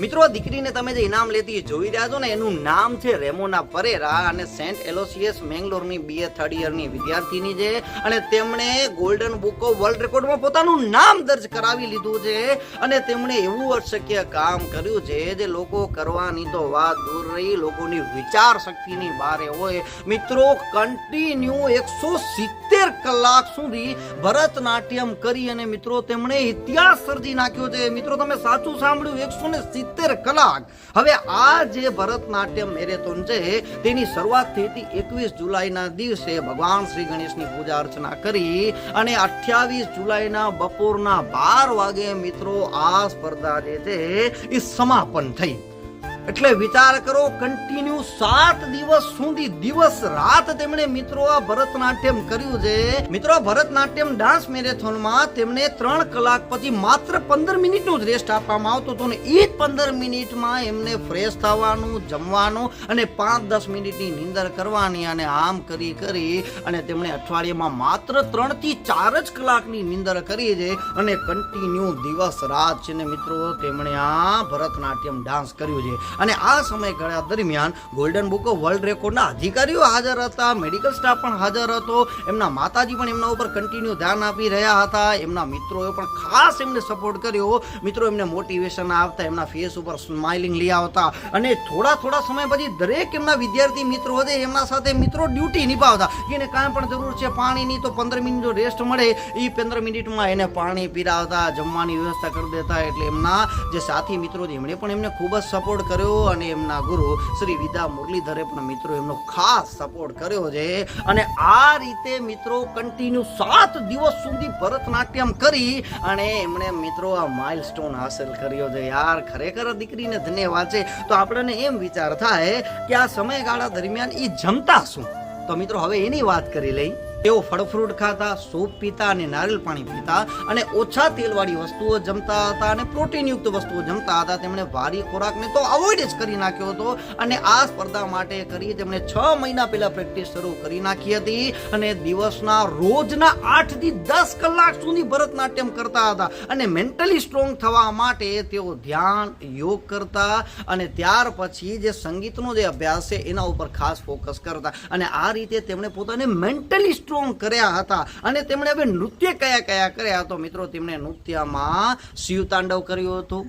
મિત્રો દીકરીને તમે જે ઇનામ લેતી જોઈ રહ્યા છો ને, એનું નામ છે રેમોના પરેરા અને સેન્ટ એલોસિયસ મેંગ્લોરની બીએ થર્ડ યરની વિદ્યાર્થીની છે. અને તેમણે ગોલ્ડન બુક ઓફ વર્લ્ડ રેકોર્ડમાં પોતાનું નામ દર્જ કરાવી લીધું છે. અને તેમણે એવું અશક્ય કામ કર્યું છે જે લોકો કરવાની તો વાત દૂર રહી, લોકોની વિચાર શક્તિની બારે હોય. મિત્રો કન્ટિન્યુ એકસો સિત્તેર કલાક સુધી ભરતનાટ્યમ કરી અને મિત્રો, તેમણે ઇતિહાસ સર્જી નાખ્યો છે. મિત્રો, તમે સાચું સાંભળ્યું, એકસો ને સિત્તેર કલાક. હવે આ જે ભરતનાટ્યમ મેરેથોન છે, તેની શરૂઆત થઈ હતી એકવીસ જુલાઈના દિવસે. ભગવાન શ્રી ગણેશની પૂજા અર્ચના કરી અને અઠ્યાવીસ જુલાઈના બપોરના બાર વાગે મિત્રો આ સ્પર્ધા જે છે, એ સમાપન થઈ. એટલે વિચાર કરો કન્ટિન્યુ સાત દિવસ સુધી દિવસ રાત તેમણે મિત્રો આ ભરતનાટ્યમ કર્યું છે. મિત્રો ભરતનાટ્યમ ડાન્સ મેરેથોનમાં તેમને ત્રણ કલાક પછી માત્ર પંદર મિનિટનો જ રેસ્ટ આપવામાં આવતો હતો ને એ જ પંદર મિનિટમાં એમને ફ્રેશ થવાનું, જમવાનું અને પાંચ દસ મિનિટની નિંદર કરવાની અને આમ કરી કરી અને તેમણે અઠવાડિયામાં માત્ર ત્રણથી ચાર જ કલાકની નિંદર કરી છે અને કન્ટિન્યુ દિવસ રાત છે ને મિત્રો, તેમણે આ ભરતનાટ્યમ ડાન્સ કર્યું છે. અને આ સમયગાળા દરમિયાન ગોલ્ડન બુક ઓફ વર્લ્ડ રેકોર્ડના અધિકારીઓ હાજર હતા મેડિકલ સ્ટાફ પણ હાજર હતો, એમના માતાજી પણ એમના ઉપર કન્ટિન્યુ ધ્યાન આપી રહ્યા હતા, એમના મિત્રોએ પણ ખાસ એમને સપોર્ટ કર્યો. મિત્રો, એમને મોટિવેશન આપતા, એમના ફેસ ઉપર સ્માઇલિંગ લઈ આવતા અને થોડા થોડા સમય પછી દરેક એમના વિદ્યાર્થી મિત્રો હતા એમના સાથે મિત્રો ડ્યુટી નિભાવતા. એને કાંઈ પણ જરૂર છે, પાણીની તો પંદર મિનિટ જો રેસ્ટ મળે. એ પંદર મિનિટમાં એને પાણી પીરાવતા, જમવાની વ્યવસ્થા કરી દેતા. એટલે એમના જે સાથી મિત્રો એમણે પણ એમને ખૂબ જ સપોર્ટ કર્યો. અને એમના ગુરુ શ્રી વિદા મુરલીધરે પણ મિત્રો એમનો ખાસ સપોર્ટ કર્યો છે. અને આ રીતે મિત્રો કન્ટિન્યુ સાત દિવસ સુધી ભરતનાટ્યમ કરી અને એમણે મિત્રો આ માઇલસ્ટોન હાંસલ કર્યો છે. યાર, ખરેખર દીકરીને ધન્યવાદ છે. તો આપણને એમ વિચાર થાય કે આ સમયગાળા દરમિયાન એ જમતા શું? તો મિત્રો, હવે એની વાત કરી લઈ. તેઓ ફળફ્રૂટ ખાતા, સૂપ પીતા અને નારિયેલ પાણી પીતા અને ઓછા તેલવાળી વસ્તુઓ જમતા હતા અને પ્રોટીનયુક્ત વસ્તુઓ જમતા હતા. તેમણે ભારી ખોરાકને તો અવોઇડ જ કરી નાખ્યો હતો અને આ સ્પર્ધા માટે કરી તેમણે છ મહિના પહેલા પ્રેક્ટિસ શરૂ કરી નાખી હતી અને દિવસના રોજના આઠથી દસ કલાક સુધી ભરતનાટ્યમ કરતા હતા અને મેન્ટલી સ્ટ્રોંગ થવા માટે તેઓ ધ્યાન, યોગ કરતા અને ત્યાર પછી જે સંગીતનો જે અભ્યાસ છે એના ઉપર ખાસ ફોકસ કરતા. અને આ રીતે તેમણે પોતાને મેન્ટલી સ્ટ્રોંગ કર્યા હતા. અને તેમણે હવે નૃત્ય કયા કયા કર્યા તો મિત્રો તેમણે નૃત્યમાં શિવતાંડવ કર્યું હતું,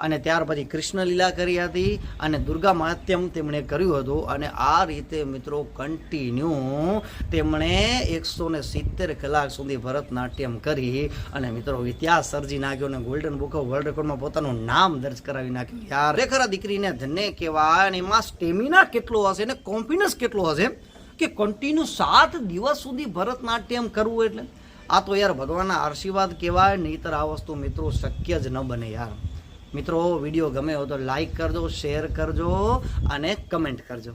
અને ત્યાર પછી કૃષ્ણલીલા કરી હતી, અને દુર્ગા માત્યમ તેમણે કર્યું હતું, અને આ રીતે મિત્રો કન્ટિન્યુ તેમણે એકસો ને સિત્તેર કલાક સુધી ભરતનાટ્યમ કરી, અને મિત્રો ઇતિહાસ સર્જી નાખ્યો અને ગોલ્ડન બુક ઓફ વર્લ્ડ રેકોર્ડમાં પોતાનું નામ દર્જ કરાવી નાખ્યું. યાર, ખરેખર દીકરીને ધન્ય કહેવાય, અને એમાં સ્ટેમિના કેટલો હશે અને કોન્ફિડન્સ કેટલો હશે? કે કન્ટિન્યુ સાત દિવસ સુધી ભરતનાટ્યમ કરવું એટલે? આ તો યાર ભગવાનના આશીર્વાદ કહેવાય, નહીતર આ વસ્તુ મિત્રો શક્ય જ ન બને યાર. મિત્રો વીડિયો ગમે હો તો લાઈક કરજો શેર કરજો અને કમેન્ટ કરજો.